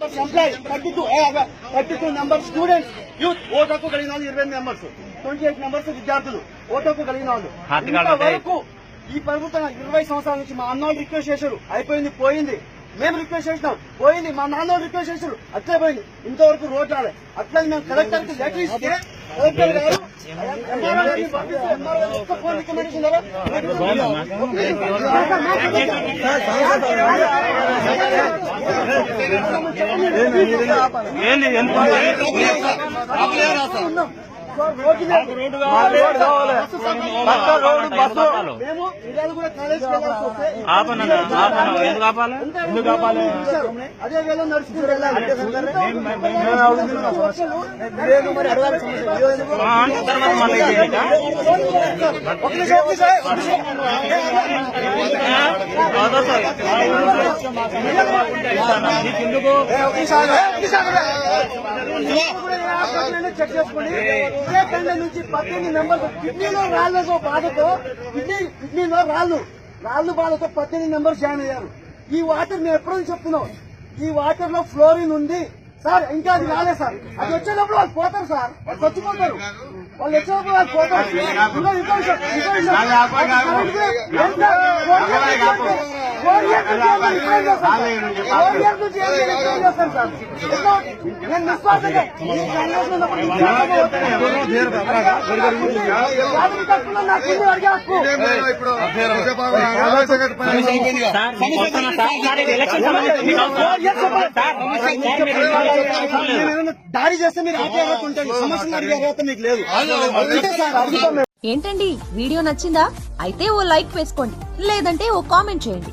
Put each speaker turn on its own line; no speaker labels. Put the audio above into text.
Thirty two thirty two number students youth vote హక్కు కలిగిన వాళ్ళు ఇరవై మెంబర్స్ ట్వంటీ ఎయిట్ మెంబర్స్ విద్యార్థులు. ఓటు హక్కు కలిగిన వాళ్ళు. వరకు ఈ ప్రభుత్వం ఇరవై సంవత్సరాల నుంచి మా అన్నోళ్ళు రిక్వెస్ట్ చేశారు. అయిపోయింది పోయింది. మేము రిక్వెస్ట్ చేసినాం. పోయింది మా నాన్న రిక్వెస్ట్ చేశారు. అట్లే పోయింది. ఇంతవరకు రోడ్ రాలే అట్లా మేము కలెక్టర్కి లెటర్ ఇస్తే కలెక్టర్ గారు MRO రోడ్డు మీద
రోడ్డు కావాలి రోడ్డు బస్సు
మేము కూడా
ఆపన ఎందుకు ఆపాలి
ఎందుకు అదే వేళ నడుచుకుంటూ వెళ్ళాలి
తర్వాత మళ్ళీ
ఒక నిమిషం, చెక్ చేసుకోండి నుంచి పద్దెనిమిది మెంబర్స్ కిడ్నీలో రాళ్ళతో బాధతో కిడ్నీ కిడ్నీలో రాళ్ళు రాళ్ళు బాధతో పద్దెనిమిది మెంబర్స్ జాయిన్ అయ్యారు ఈ వాటర్ మేము ఎప్పుడో చెప్తున్నాం ఈ వాటర్లో ఫ్లోరిన్ ఉంది సార్ ఇంకా అది రాలేదు సార్ అది వచ్చేటప్పుడు వాళ్ళు పోతారు సార్ వాళ్ళు చచ్చిపోతారు వాళ్ళు వచ్చేటప్పుడు వాళ్ళు పోతారు ఫోర్ ఇయర్స్ నుంచి సార్? నేను నిస్వార్థంగా దాడి చేస్తే మీరు ఆపే అర్హత ఉంటుంది సమస్యలు అడిగే అర్హత మీకు లేదు సార్ అడుగుతాం
ఏంటండి? వీడియో నచ్చిందా? అయితే ఓ లైక్ వేసుకోండి. లేదంటే ఓ కామెంట్ చేయండి.